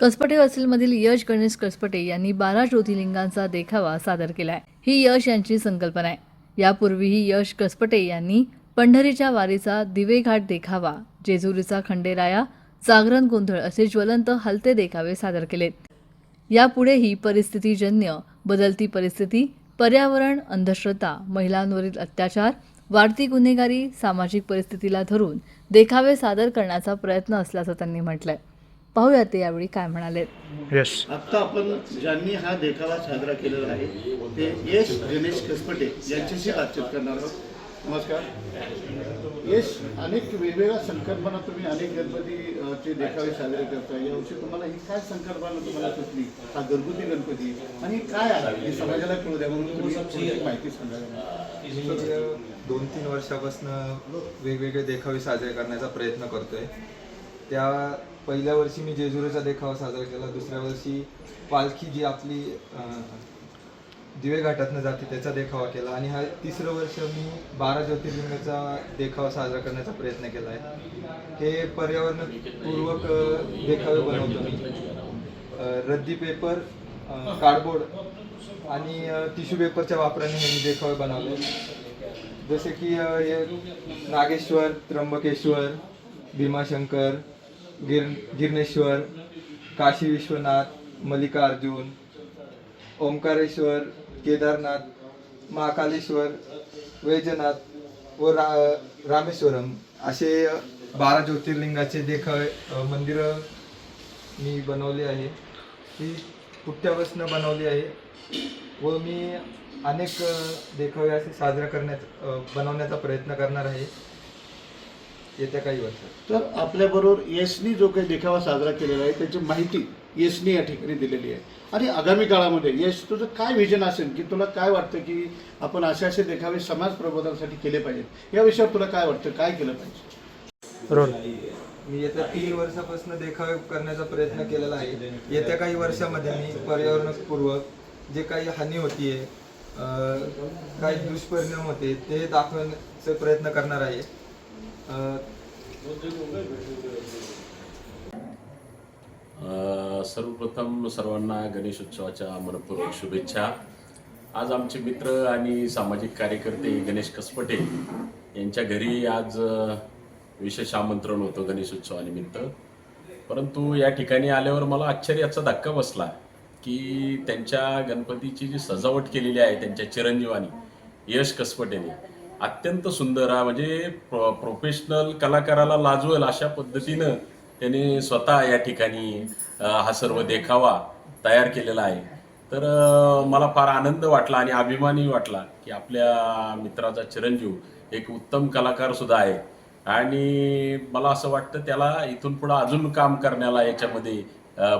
कसपटे वसीलमधील यश गणेश कसपटे यांनी बारा ज्योतिर्लिंगांचा देखावा सादर केला आहे ही यश यांची संकल्पना आहे. यापूर्वीही यश कसपटे यांनी पंढरीच्या वारीचा दिवेघाट देखावा जेजुरीचा खंडेराया जागरण गोंधळ असे ज्वलंत हलते देखावे सादर केलेत. यापुढेही परिस्थितीजन्य बदलती परिस्थिती पर्यावरण अंधश्रद्धा महिलांवरील अत्याचार वाढती गुन्हेगारी सामाजिक परिस्थितीला धरून देखावे सादर करण्याचा प्रयत्न असल्याचं त्यांनी म्हटलं आहे पाहूया ते यावेळी काय म्हणाले यस आत्ता आपण ज्यांनी हा देखावा साजरा केलेला आहे ते यश गणेश कसपटे यांच्याशी बातचीत करणार आहोत. नमस्कार. यश अनेक वेगवेगळ्या संकल्पना तुम्ही अनेक गणपती अ, चे देखावे साजरे करता यावर्षी तुम्हाला ही काय संकल्पना तुम्हाला सुचली? हा घरगुती गणपती आणि काय आहे? हे समाजाला कळू द्या म्हणून तुम्ही माहिती सांगा मी दोन तीन वर्षापासून वेगवेगळे देखावे साजरे करण्याचा प्रयत्न करतोय. त्या पहिल्या वर्षी मी जेजुरीचा देखावा साजरा केला. दुसऱ्या वर्षी पालखी जी आपली दिवे घाटातनं जाते त्याचा देखावा केला. आणि हा तिसरं वर्ष मी बारा ज्योतिर्लिंगाचा देखावा साजरा करण्याचा प्रयत्न केला आहे. हे पर्यावरणपूर्वक देखावे बनवतो मी. रद्दी पेपर कार्डबोर्ड आणि टिश्यू पेपरच्या वापराने हे मी देखावे बनवले. जसे की हे नागेश्वर त्र्यंबकेश्वर भीमाशंकर गिर गिरणेश्वर काशी विश्वनाथ मल्लिकार्जुन ओंकारेश्वर केदारनाथ महाकालेश्वर वैजनाथ व रा रामेश्वरम असे बारा ज्योतिर्लिंगाचे देखावे मंदिरं मी बनवले आहे. ही पुट्ट्यापासून बनवली आहे व मी अनेक देखावे असे साजरा करण्यात बनवण्याचा प्रयत्न करणार आहे. येत्या काही वर्षात. तर आपल्याबरोबर यशनी जो काही देखावा साजरा केलेला आहे त्याची माहिती यशनी या ठिकाणी दिलेली आहे. आणि आगामी काळामध्ये यश तुझं काय विजन असेल? की तुला काय वाटतं की आपण असे असे देखावे समाज प्रबोधनासाठी केले पाहिजेत? या विषयावर तुला काय वाटतं? काय केलं पाहिजे? रोल मी येत्या तीन वर्षापासून देखावे करण्याचा प्रयत्न केलेला आहे. येत्या काही वर्षामध्ये मी पर्यावरणपूर्वक जे काही हानी होतीये अ, काही दुष्परिणाम होते ते दाखवण्याचा प्रयत्न करणार आहे. सर्वप्रथम सर्वांना गणेश उत्सवाच्या मनपूर्वक शुभेच्छा. आज आमचे मित्र आणि सामाजिक कार्यकर्ते गणेश कसपटे यांच्या घरी आज विशेष आमंत्रण होतं गणेश उत्सवानिमित्त. परंतु या ठिकाणी आल्यावर मला आश्चर्याचा धक्का बसला की त्यांच्या गणपतीची जी सजावट केलेली आहे त्यांच्या चिरंजीवानी यश कसपटेने अत्यंत सुंदर आहे म्हणजे प्रो प्रोफेशनल कलाकाराला लाजवेल अशा पद्धतीनं त्यांनी स्वतः या ठिकाणी हा सर्व देखावा तयार केलेला आहे. तर मला फार आनंद वाटला आणि अभिमानही वाटला की आपल्या मित्राचा चिरंजीव एक उत्तम कलाकार सुद्धा आहे. आणि मला असं वाटतं त्याला इथून पुढं अजून काम करण्याला याच्यामध्ये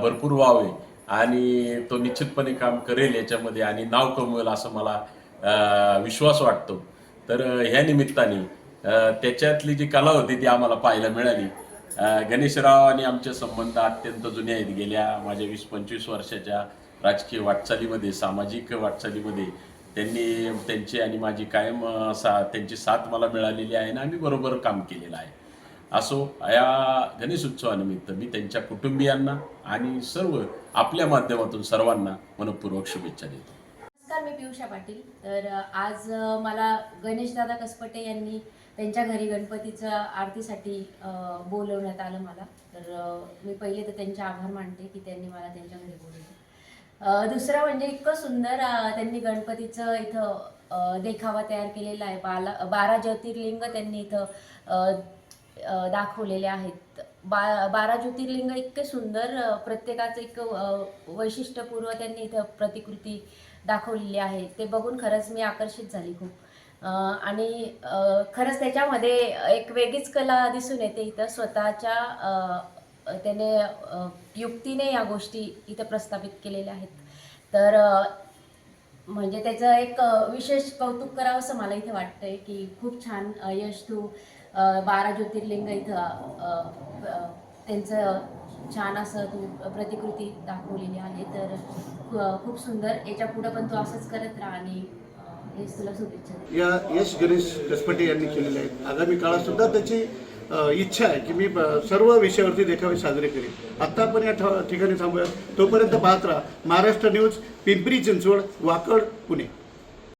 भरपूर व्हावे आणि तो निश्चितपणे काम करेल याच्यामध्ये आणि नाव कमवेल असं मला विश्वास वाटतो. तर ह्या निमित्ताने त्याच्यातली जी कला होती ती आम्हाला पाहायला मिळाली. गणेशराव आणि आमचे संबंध अत्यंत जुने आहेत. गेल्या माझ्या वीस पंचवीस वर्षाच्या राजकीय वाटचालीमध्ये सामाजिक वाटचालीमध्ये त्यांनी त्यांची आणि माझी कायम सा त्यांची साथ मला मिळालेली आहे आणि आम्ही बरोबर काम केलेलं आहे. असो या गणेश उत्सवानिमित्त मी त्यांच्या कुटुंबियांना आणि सर्व आपल्या माध्यमातून सर्वांना मनपूर्वक शुभेच्छा देतो. नमस्कार मी पियुषा पाटील. तर आज मला गणेशदादा कसपटे यांनी त्यांच्या घरी गणपतीच्या आरतीसाठी बोलवण्यात आलं मला. तर मी पहिले तर त्यांचे आभार मानते की त्यांनी मला त्यांच्या घरी बोलवलं. दुसरं म्हणजे इतकं सुंदर त्यांनी गणपतीचं इथं देखावा तयार केलेला आहे. बाला बारा ज्योतिर्लिंग त्यांनी इथं दाखवलेले आहेत. बा बारा ज्योतिर्लिंग इतके सुंदर प्रत्येकाचं एक वैशिष्ट्यपूर्व त्यांनी इथं प्रतिकृती दाखवलेली आहे. ते बघून खरंच मी आकर्षित झाली खूप. आणि खरंच त्याच्यामध्ये एक वेगळीच कला दिसून येते इथं. स्वतःच्या त्याने युक्तीने या गोष्टी इथं प्रस्थापित केलेल्या आहेत. तर म्हणजे त्याचं एक विशेष कौतुक करावं असं मला इथे वाटतंय की खूप छान यश तू बारा ज्योतिर्लिंग इथं त्यांचं छान असं तू प्रतिकृती दाखवलेली आहे. तर खूप सुंदर. याच्या पुढं पण तू असंच करत राहा आणि हेच तुला शुभेच्छा या यश गणेश कसपटे यांनी केलेले आहेत. आगामी काळात सुद्धा त्याची इच्छा आहे की मी सर्व विषयावरती देखावे साजरे करेन. आत्ता आपण या ठ- ठिकाणी थांबूया तोपर्यंत पाहत राहा. महाराष्ट्र न्यूज पिंपरी चिंचवड वाकड पुणे.